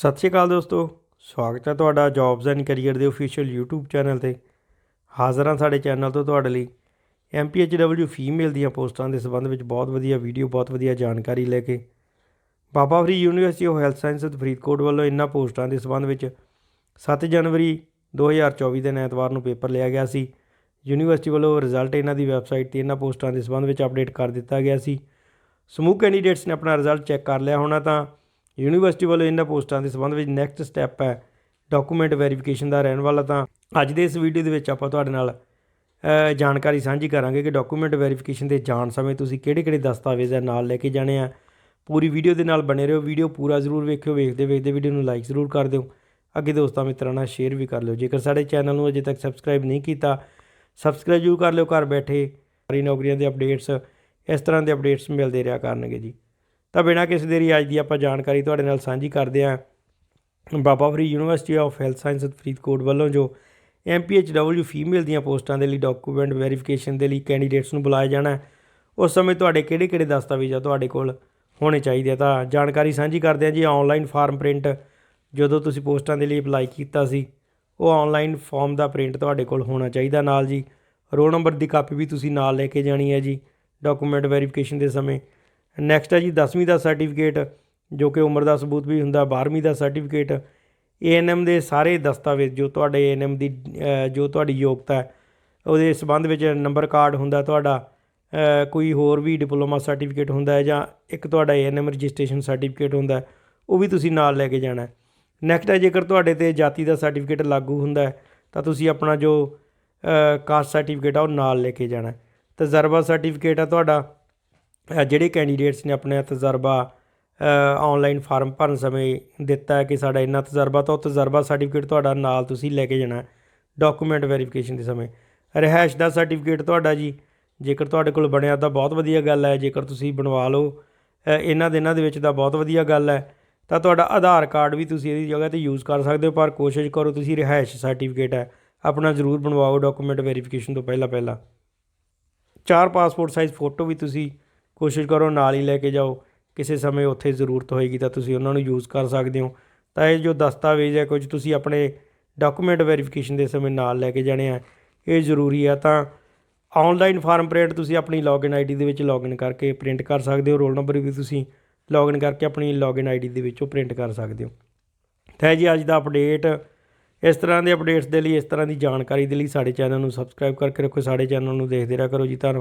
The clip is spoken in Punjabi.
ਸਤਿ ਸ਼੍ਰੀ ਅਕਾਲ ਦੋਸਤੋ, ਸਵਾਗਤ ਹੈ ਤੁਹਾਡਾ ਜੌਬਸ ਐਂਡ ਕੈਰੀਅਰ ਦੇ ਅਫੀਸ਼ੀਅਲ YouTube ਚੈਨਲ ਤੇ। ਹਾਜ਼ਰ ਹਾਂ ਸਾਡੇ ਚੈਨਲ ਤੋਂ ਤੁਹਾਡੇ ਲਈ। MPHW ਫੀਮੇਲ ਦੀਆਂ ਪੋਸਟਾਂ ਦੇ ਸੰਬੰਧ ਵਿੱਚ ਬਹੁਤ ਵਧੀਆ ਵੀਡੀਓ ਬਹੁਤ ਵਧੀਆ ਜਾਣਕਾਰੀ ਲੈ ਕੇ। Baba Farid university of health sciences Faridkot ਵੱਲੋਂ ਇਨ੍ਹਾਂ ਪੋਸਟਾਂ ਦੇ ਸੰਬੰਧ ਵਿੱਚ 7 ਜਨਵਰੀ 2024 ਦੇ ਐਤਵਾਰ ਨੂੰ ਪੇਪਰ ਲਿਆ ਗਿਆ ਸੀ। ਯੂਨੀਵਰਸਿਟੀ ਵੱਲੋਂ ਰਿਜ਼ਲਟ ਇਹਨਾਂ ਦੀ ਵੈਬਸਾਈਟ ਤੇ ਇਹਨਾਂ ਪੋਸਟਾਂ ਦੇ ਸੰਬੰਧ ਵਿੱਚ ਅਪਡੇਟ ਕਰ ਦਿੱਤਾ ਗਿਆ ਸੀ। ਸਮੂਹ ਕੈਂਡੀਡੇਟਸ ਨੇ ਆਪਣਾ ਰਿਜ਼ਲਟ ਚੈੱਕ ਕਰ ਲਿਆ ਹੋਣਾ ਤਾਂ ਯੂਨੀਵਰਸਿਟੀ ਵੱਲੋਂ ਇਹਨਾਂ ਪੋਸਟਾਂ ਦੇ ਸੰਬੰਧ ਵਿੱਚ ਨੈਕਸਟ ਸਟੈਪ ਹੈ। ਡਾਕੂਮੈਂਟ ਵੈਰੀਫਿਕੇਸ਼ਨ ਦਾ ਰਹਿਣ ਵਾਲਾ ਤਾਂ ਅੱਜ ਦੇ ਇਸ ਵੀਡੀਓ ਦੇ ਵਿੱਚ ਆਪਾਂ ਤੁਹਾਡੇ ਨਾਲ ਜਾਣਕਾਰੀ ਸਾਂਝੀ ਕਰਾਂਗੇ ਕਿ ਡਾਕੂਮੈਂਟ ਵੈਰੀਫਿਕੇਸ਼ਨ ਦੇ ਜਾਣ ਸਮੇਂ ਤੁਸੀਂ ਕਿਹੜੇ-ਕਿਹੜੇ ਦਸਤਾਵੇਜ਼ ਹੈ ਨਾਲ ਲੈ ਕੇ ਜਾਣੇ ਆ। ਪੂਰੀ ਵੀਡੀਓ ਦੇ ਨਾਲ ਬਣੇ ਰਹੋ। ਵੀਡੀਓ ਪੂਰਾ ਜ਼ਰੂਰ ਵੇਖਿਓ। ਵੇਖਦੇ ਵੇਖਦੇ ਵੀਡੀਓ ਨੂੰ ਲਾਈਕ ਜ਼ਰੂਰ ਕਰ ਦਿਓ। ਅੱਗੇ ਦੋਸਤਾਂ ਮਿੱਤਰਾਂ ਨਾਲ ਸ਼ੇਅਰ ਵੀ ਕਰ ਲਿਓ। ਜੇਕਰ ਸਾਡੇ ਚੈਨਲ ਨੂੰ ਅਜੇ ਤੱਕ ਸਬਸਕ੍ਰਾਈਬ ਨਹੀਂ ਕੀਤਾ ਸਬਸਕ੍ਰਾਈਬ ਜ਼ਰੂਰ ਕਰ ਲਿਓ। ਘਰ ਬੈਠੇ ਸਾਰੀ ਨੌਕਰੀਆਂ ਦੇ ਅਪਡੇਟਸ ਇਸ ਤਰ੍ਹਾਂ ਦੇ ਅਪਡੇਟਸ ਮਿਲਦੇ ਰਿਹਾ ਕਰਨਗੇ ਜੀ। ਤਾਂ ਬਿਨਾਂ ਕਿਸੇ ਦੇਰੀ ਅੱਜ ਦੀ ਆਪਾਂ ਜਾਣਕਾਰੀ ਤੁਹਾਡੇ ਨਾਲ ਸਾਂਝੀ ਕਰਦੇ ਹਾਂ। Baba Farid university of health science Faridkot ਵੱਲੋਂ ਜੋ MPHW ਫੀਮੇਲ ਦੀਆਂ ਪੋਸਟਾਂ ਦੇ ਲਈ ਡਾਕੂਮੈਂਟ ਵੈਰੀਫਿਕੇਸ਼ਨ ਦੇ ਲਈ ਕੈਂਡੀਡੇਟਸ ਨੂੰ ਬੁਲਾਇਆ ਜਾਣਾ ਉਸ ਸਮੇਂ ਤੁਹਾਡੇ ਕਿਹੜੇ-ਕਿਹੜੇ ਦਸਤਾਵੇਜ਼ ਆ ਤੁਹਾਡੇ ਕੋਲ ਹੋਣੇ ਚਾਹੀਦੇ ਆ? ਤਾਂ ਜਾਣਕਾਰੀ ਸਾਂਝੀ ਕਰਦੇ ਹਾਂ ਜੀ ਆਨਲਾਈਨ ਫਾਰਮ ਪ੍ਰਿੰਟ ਜਦੋਂ ਤੁਸੀਂ ਪੋਸਟਾਂ ਦੇ ਲਈ ਅਪਲਾਈ ਕੀਤਾ ਸੀ, ਉਹ ਆਨਲਾਈਨ ਫਾਰਮ ਦਾ ਪ੍ਰਿੰਟ ਤੁਹਾਡੇ ਕੋਲ ਹੋਣਾ ਚਾਹੀਦਾ ਨਾਲ ਜੀ। ਰੋਲ ਨੰਬਰ ਦੀ ਕਾਪੀ ਵੀ ਤੁਸੀਂ ਨਾਲ ਲੈ ਕੇ ਜਾਣੀ ਹੈ ਜੀ ਡਾਕੂਮੈਂਟ ਵੈਰੀਫਿਕੇਸ਼ਨ ਦੇ ਸਮੇਂ। ਨੈਕਸਟ ਹੈ ਜੀ 10ਵੀਂ ਦਾ ਸਰਟੀਫਿਕੇਟ ਜੋ ਕਿ ਉਮਰ ਦਾ ਸਬੂਤ ਵੀ ਹੁੰਦਾ 12ਵੀਂ ਦਾ ਸਰਟੀਫਿਕੇਟ ਏਐਨਐਮ ਦੇ ਸਾਰੇ ਦਸਤਾਵੇਜ਼, ਜੋ ਤੁਹਾਡੇ ਏਐਨਐਮ ਦੀ ਜੋ ਤੁਹਾਡੀ ਯੋਗਤਾ ਹੈ, ਉਹਦੇ ਸੰਬੰਧ ਵਿੱਚ ਨੰਬਰ ਕਾਰਡ ਹੁੰਦਾ ਤੁਹਾਡਾ ਕੋਈ ਹੋਰ ਵੀ ਡਿਪਲੋਮਾ ਸਰਟੀਫਿਕੇਟ ਹੁੰਦਾ ਹੈ ਜਾਂ ਇੱਕ ਤੁਹਾਡਾ ਏਐਨਐਮ ਰਜਿਸਟ੍ਰੇਸ਼ਨ ਸਰਟੀਫਿਕੇਟ ਹੁੰਦਾ ਉਹ ਵੀ ਤੁਸੀਂ ਨਾਲ ਲੈ ਕੇ ਜਾਣਾ ਹੈ। ਨੈਕਸਟ ਹੈ, ਜੇਕਰ ਤੁਹਾਡੇ ਤੇ ਜਾਤੀ ਦਾ ਸਰਟੀਫਿਕੇਟ ਲਾਗੂ ਹੁੰਦਾ ਹੈ, ਤਾਂ ਤੁਸੀਂ ਆਪਣਾ ਜੋ ਕਾਸਟ ਸਰਟੀਫਿਕੇਟ ਆ, ਉਹ ਨਾਲ ਲੈ ਕੇ ਜਾਣਾ ਤਜਰਬਾ ਸਰਟੀਫਿਕੇਟ ਆ ਤੁਹਾਡਾ ਜਿਹੜੇ ਕੈਂਡੀਡੇਟਸ ਨੇ ਆਪਣਾ ਤਜਰਬਾ ਆਨਲਾਈਨ ਫਾਰਮ ਭਰਨ ਸਮੇਂ ਦਿੱਤਾ ਹੈ ਕਿ ਸਾਡਾ ਇੰਨਾ ਤਜਰਬਾ, ਤਾਂ ਉਹ ਤਜਰਬਾ ਸਰਟੀਫਿਕੇਟ ਤੁਹਾਡਾ ਨਾਲ ਤੁਸੀਂ ਲੈ ਕੇ ਜਾਣਾ ਡਾਕੂਮੈਂਟ ਵੈਰੀਫਿਕੇਸ਼ਨ ਦੇ ਸਮੇਂ। ਰਿਹਾਇਸ਼ ਦਾ ਸਰਟੀਫਿਕੇਟ ਤੁਹਾਡਾ ਜੀ, ਜੇਕਰ ਤੁਹਾਡੇ ਕੋਲ ਬਣਿਆ ਤਾਂ ਬਹੁਤ ਵਧੀਆ ਗੱਲ ਹੈ, ਜੇਕਰ ਤੁਸੀਂ ਬਣਵਾ ਲਓ ਇਹਨਾਂ ਦਿਨਾਂ ਦੇ ਵਿੱਚ ਤਾਂ ਬਹੁਤ ਵਧੀਆ ਗੱਲ ਹੈ। ਤਾਂ ਤੁਹਾਡਾ ਆਧਾਰ ਕਾਰਡ ਵੀ ਤੁਸੀਂ ਇਹਦੀ ਜਗ੍ਹਾ ਤੇ ਯੂਜ਼ ਕਰ ਸਕਦੇ ਹੋ, ਪਰ ਕੋਸ਼ਿਸ਼ ਕਰੋ ਤੁਸੀਂ ਰਿਹਾਇਸ਼ ਸਰਟੀਫਿਕੇਟ ਹੈ, ਆਪਣਾ ਜ਼ਰੂਰ ਬਣਵਾਓ ਡਾਕੂਮੈਂਟ ਵੈਰੀਫਿਕੇਸ਼ਨ ਤੋਂ ਪਹਿਲਾਂ ਪਹਿਲਾਂ ਚਾਰ ਪਾਸਪੋਰਟ ਸਾਈਜ਼ ਫੋਟੋ ਵੀ ਤੁਸੀਂ ਕੋਸ਼ਿਸ਼ ਕਰੋ ਨਾਲ ਹੀ ਲੈ ਕੇ ਜਾਓ। ਕਿਸੇ ਸਮੇਂ ਉੱਥੇ ਜ਼ਰੂਰਤ ਹੋਏਗੀ ਤਾਂ ਤੁਸੀਂ ਉਹਨਾਂ ਨੂੰ ਯੂਜ਼ ਕਰ ਸਕਦੇ ਹੋ। ਤਾਂ ਇਹ ਜੋ ਦਸਤਾਵੇਜ਼ ਹੈ, ਕੁਝ ਤੁਸੀਂ ਆਪਣੇ ਡਾਕੂਮੈਂਟ ਵੈਰੀਫਿਕੇਸ਼ਨ ਦੇ ਸਮੇਂ ਨਾਲ ਲੈ ਕੇ ਜਾਣੇ ਆ। ਇਹ ਜ਼ਰੂਰੀ ਆ ਤਾਂ ਆਨਲਾਈਨ ਫਾਰਮ ਪ੍ਰਿੰਟ ਤੁਸੀਂ ਆਪਣੀ ਲੌਗਇਨ ਆਈਡੀ ਦੇ ਵਿੱਚ ਲੌਗਇਨ ਕਰਕੇ ਪ੍ਰਿੰਟ ਕਰ ਸਕਦੇ ਹੋ। ਰੋਲ ਨੰਬਰ ਵੀ ਤੁਸੀਂ ਲੌਗਇਨ ਕਰਕੇ ਆਪਣੀ ਲੌਗਇਨ ਆਈਡੀ ਦੇ ਵਿੱਚੋਂ ਪ੍ਰਿੰਟ ਕਰ ਸਕਦੇ ਹੋ। ਤਾਂ ਜੀ ਅੱਜ ਦਾ ਅਪਡੇਟ ਇਸ ਤਰ੍ਹਾਂ ਦੇ ਅਪਡੇਟਸ ਦੇ ਲਈ, ਇਸ ਤਰ੍ਹਾਂ ਦੀ ਜਾਣਕਾਰੀ ਦੇ ਲਈ ਸਾਡੇ ਚੈਨਲ ਨੂੰ ਸਬਸਕ੍ਰਾਈਬ ਕਰਕੇ ਰੱਖੋ। ਸਾਡੇ ਚੈਨਲ ਨੂੰ ਦੇਖਦੇ ਰਿਹਾ ਕਰੋ ਜੀ। ਧੰਨਵਾਦ।